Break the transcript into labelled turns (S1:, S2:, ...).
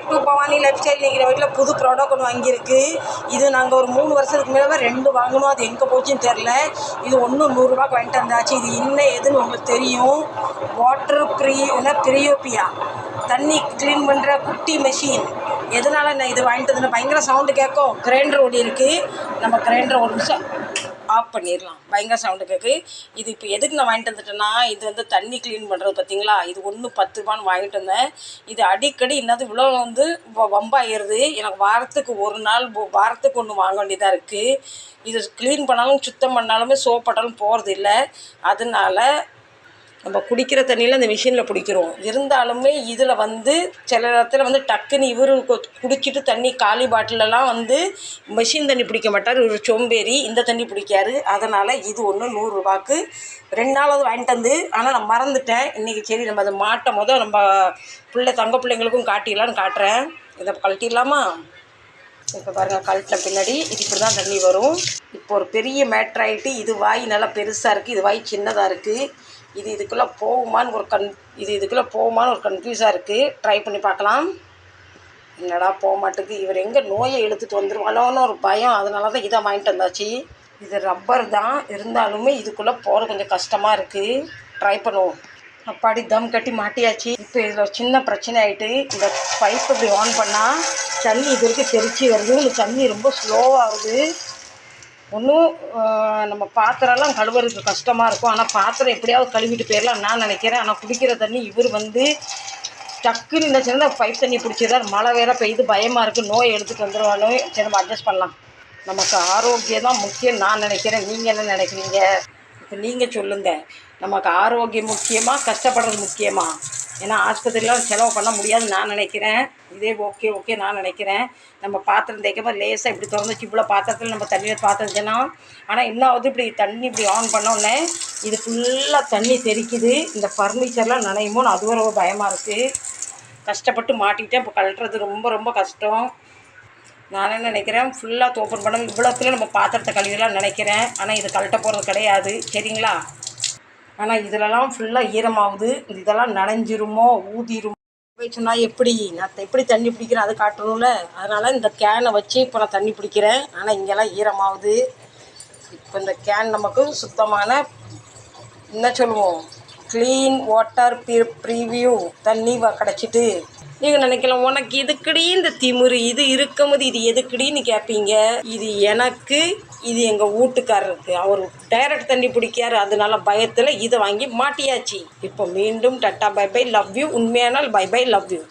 S1: Back to Bhavani lifestyle நீங்கள் வீட்டில் புது ப்ராடக்ட் ஒன்று வாங்கியிருக்கு. இது நாங்கள் ஒரு மூணு வருஷத்துக்கு மேலே ரெண்டு வாங்கினோம். அது எங்கே போச்சுன்னு தெரில இது ஒன்றும் நூறுரூவாக்கு வாங்கிட்டு வந்தாச்சு. இது என்ன எதுன்னு உங்களுக்கு தெரியும். வாட்டர் ப்ரீ என்ன பிரியோபியா தண்ணி க்ளீன் பண்ணுற குட்டி மெஷின் எதனால் நான் இது வாங்கிட்டு வந்தேன் பயங்கர சவுண்டு கேட்கும். கிரைண்டர் ஓடி இருக்குது நம்ம கிரைண்டர் ஒரு நிமிஷம் ஆஃப் பண்ணிடலாம் பயங்கர சவுண்டு கேட்கு இது இப்போ எதுக்கு நான் வாங்கிட்டு வந்துட்டேன்னா இது வந்து தண்ணி க்ளீன் பண்ணுறது பார்த்தீங்களா இது ஒன்று பத்து ரூபான்னு வாங்கிட்டு வந்தேன். இது அடிக்கடி என்னது இவ்வளோ வந்து வம்பாயிருது எனக்கு வாரத்துக்கு ஒரு நாள் வாரத்துக்கு ஒன்று வாங்க வேண்டியதாக இருக்குது இது க்ளீன் பண்ணாலும் சுத்தம் பண்ணாலுமே சோப் போட்டாலும் போகிறது இல்லை அதனால நம்ம குடிக்கிற தண்ணியில் அந்த மிஷினில் பிடிக்கிறோம் இருந்தாலுமே இதில் வந்து சில இடத்துல வந்து டக்குன்னு இவர் குடிச்சிட்டு தண்ணி காலி பாட்டிலெலாம் வந்து மிஷின் தண்ணி பிடிக்க மாட்டார். இவர் சோம்பேறி இந்த தண்ணி பிடிக்காரு. அதனால் இது ஒன்று நூறுரூவாக்கு ரெண்டு நாளாவது வாங்கிட்டு வந்து ஆனால் நான் மறந்துட்டேன். இன்றைக்கி சரி நம்ம அதை மாட்டும் போது நம்ம பிள்ளை தங்க பிள்ளைங்களுக்கும் காட்டிடலான்னு காட்டுறேன். இதை கழட்டிடலாமா? இப்போ பாருங்கள் கழட்டின பின்னாடி இது இப்படி தான் தண்ணி வரும். இப்போ ஒரு பெரிய மேட்ரு ஆகிட்டு இது வாய் நல்லா பெருசாக இருக்குது இது வாய் சின்னதாக இருக்குது இது இதுக்குள்ளே போகுமான்னு ஒரு கன் இது இதுக்குள்ளே போகுமான்னு ஒரு கன்ஃபியூஸாக இருக்குது ட்ரை பண்ணி பார்க்கலாம். என்னடா போக மாட்டேங்குது இவர் எங்கே நோயை எடுத்துகிட்டு வந்துருவாளோன்னு ஒரு பயம். அதனால தான் இதை வாங்கிட்டு வந்தாச்சு. இது ரப்பர் தான். இருந்தாலுமே இதுக்குள்ளே போகிற கொஞ்சம் கஷ்டமாக இருக்குது ட்ரை பண்ணுவோம். அப்பாடி தம் கட்டி மாட்டியாச்சு. இப்போ இதில் ஒரு சின்ன பிரச்சனை ஆகிட்டு இந்த பைப் இப்படி ஆன் பண்ணால் தண்ணி இது வரைக்கும் தெரிச்சு வருது. இந்த தண்ணி ரொம்ப ஸ்லோவாக வருது. ஒன்றும் நம்ம பாத்திரம்லாம் கழுவுறதுக்கு கஷ்டமாக இருக்கும். ஆனால் பாத்திரம் எப்படியாவது கழுவிட்டு போயிடலாம் நான் நினைக்கிறேன். ஆனால் குடிக்கிற தண்ணி இவர் வந்து டக்குன்னு இந்த சின்ன பைப் தண்ணி பிடிச்சிடுறாரு மழை வேற பெய்யுது பயமாக இருக்குது நோய் எடுத்துகிட்டு வந்துடுவானோ சரி நம்ம அட்ஜஸ்ட் பண்ணலாம். நமக்கு ஆரோக்கியம் தான் முக்கியம் நான் நினைக்கிறேன். நீங்கள் என்ன நினைக்கிறீங்க? இப்போ நீங்கள் சொல்லுங்கள் நமக்கு ஆரோக்கியம் முக்கியமாக கஷ்டப்படுறது முக்கியமாக ஏன்னா ஆஸ்பத்திரிலாம் செலவு பண்ண முடியாதுன்னு நான் நினைக்கிறேன். இதே ஓகே ஓகே நான் நினைக்கிறேன். நம்ம பாத்திரம் தேய்க்காம லேசாக இப்படி திறந்துச்சு இவ்வளோ பாத்திரத்தில் நம்ம தண்ணியில் பாத்திரச்சுன்னா ஆனால் இன்னும் இப்படி தண்ணி இப்படி ஆன் பண்ணோடனே இது ஃபுல்லாக தண்ணி தெறிக்குது இந்த ஃபர்னிச்சர்லாம் நனையுமோன்னு அது ஒரு பயமாக இருக்குது கஷ்டப்பட்டு மாட்டிக்கிட்டேன். இப்போ கழட்டுறது ரொம்ப ரொம்ப கஷ்டம். நான் நினைக்கிறேன்? ஃபுல்லாக ஓப்பன் பண்ண இவ்வளோத்துல நம்ம பாத்திரத்தை கழுவிலாம் நினைக்கிறேன். ஆனால் இது கழட்ட போகிறது கிடையாது. சரிங்களா? ஆனால் இதிலலாம் ஃபுல்லாக ஈரமாகுது. இதெல்லாம் நனைஞ்சிருமோ ஊதிருமோ? போய் சொன்னால் எப்படி? நான் எப்படி தண்ணி பிடிக்கிறேன்? அது காட்டணும்ல. அதனால் இந்த கேனை வச்சு இப்போ நான் தண்ணி பிடிக்கிறேன். ஆனால் இங்கெல்லாம் ஈரமாகுது. இப்போ இந்த கேன் நமக்கு சுத்தமான என்ன சொல்லுவோம்? க்ளீன் வாட்டர் ப்ரி ப்ரீவியூ தண்ணி வ கிடச்சிட்டு. நீங்கள் நினைக்கலாம் உனக்கு எதுக்குடி இந்த திமிரு? இது இருக்கும்போது இது எதுக்குடின்னு கேட்பீங்க இது எனக்கு இது எங்கள் வீட்டுக்காரருக்கு. அவர் டைரக்ட் தண்ணி பிடிக்காரு அதனால பயத்தில் இதை வாங்கி மாட்டியாச்சு. இப்போ மீண்டும் ta-ta bye bye love you. உண்மையானால் பை பை லவ் யூ.